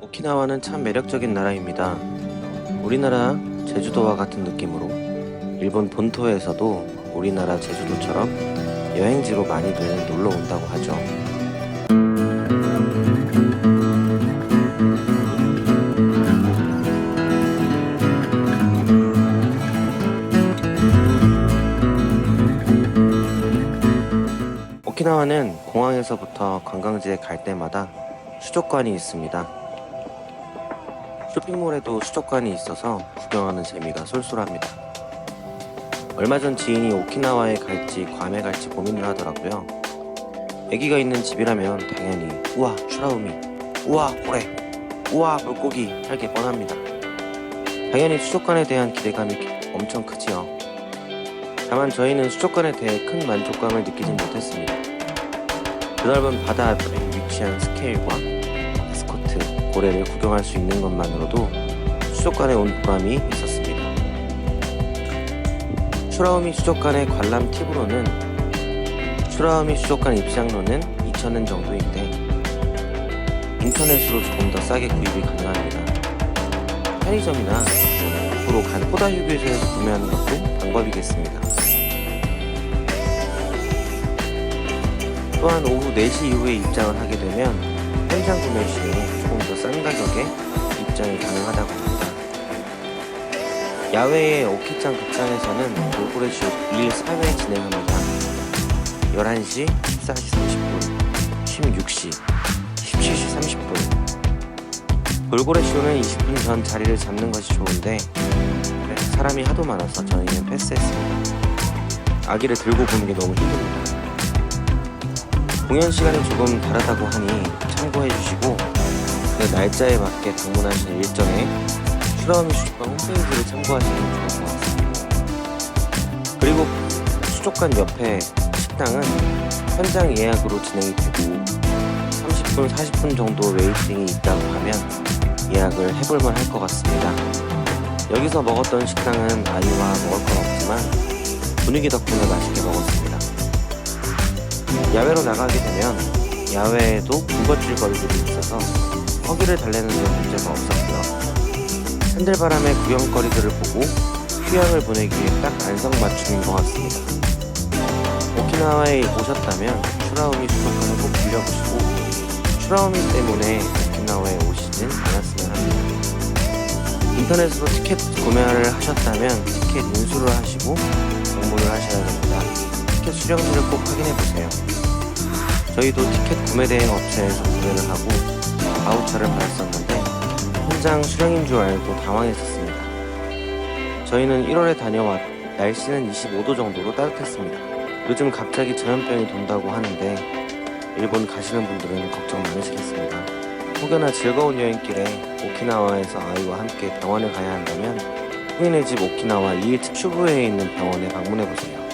오키나와는 참 매력적인 나라입니다. 우리나라 제주도와 같은 느낌으로 일본 본토에서도 우리나라 제주도처럼 여행지로 많이들 놀러 온다고 하죠. 오키나와는 공항에서부터 관광지에 갈 때마다 수족관이 있습니다. 쇼핑몰에도 수족관이 있어서 구경하는 재미가 쏠쏠합니다. 얼마 전 지인이 오키나와에 갈지 괌에 갈지 고민을 하더라고요. 아기가 있는 집이라면 당연히 우와 추라우미, 우와 고래, 우와 물고기 할 게 뻔합니다. 당연히 수족관에 대한 기대감이 엄청 크지요. 다만 저희는 수족관에 대해 큰 만족감을 느끼진 못했습니다. 드넓은 바다 앞에 위치한 스케일과 고래를 구경할 수 있는 것만으로도 수족관에 온 보람이 있었습니다. 추라우미 수족관의 관람 팁으로는 추라우미 수족관 입장료는 2,000엔 정도인데 인터넷으로 조금 더 싸게 구입이 가능합니다. 편의점이나 앞으로 간 호다 휴게소에서 구매하는 것도 방법이겠습니다. 또한 오후 4시 이후에 입장을 하게 되면 현장 구매 시에 조금 더 싼 가격에 입장이 가능하다고 합니다. 야외의 오키짱 극장에서는 돌고래쇼 2일 4회 진행합니다. 11시, 14시 30분, 16시, 17시 30분. 돌고래 쇼는 20분 전 자리를 잡는 것이 좋은데 네, 사람이 하도 많아서 저희는 패스했습니다. 아기를 들고 보는 게 너무 힘듭니다. 공연 시간이 조금 다르다고 하니 참고해 주시고 그 날짜에 맞게 방문하실 일정에 추라우미 수족관 홈페이지를 참고하시면 좋을 것 같습니다. 그리고 수족관 옆에 식당은 현장 예약으로 진행이 되고 30분, 40분 정도 웨이팅이 있다고 하면 예약을 해볼만 할 것 같습니다. 여기서 먹었던 식당은 아이와 먹을 건 없지만 분위기 덕분에 맛있게 먹었습니다. 야외로 나가게 되면 야외에도 군것질 거리들이 있어서 허기를 달래는 데 문제가 없었고요. 산들바람의 구경거리들을 보고 휴양을 보내기에 딱 안성맞춤인 것 같습니다. 오키나와에 오셨다면 추라우미 수족관을 꼭 들려보시고 추라우미 때문에 오키나와에 오시진 않았으면 합니다. 인터넷으로 티켓 구매를 하셨다면 티켓 인수를 하시고 방문을 하셔야 됩니다. 티켓 수령지를 꼭 확인해 보세요. 저희도 티켓 구매 대행 업체에서 구매를 하고 바우처를 받았었는데 현장 수령인 줄 알고 당황했었습니다. 저희는 1월에 다녀왔 날씨는 25도 정도로 따뜻했습니다. 요즘 갑자기 전염병이 돈다고 하는데 일본 가시는 분들은 걱정 많으시겠습니다. 혹여나 즐거운 여행길에 오키나와에서 아이와 함께 병원에 가야 한다면 후인의 집 오키나와 2일 츠큐부에 있는 병원에 방문해 보세요.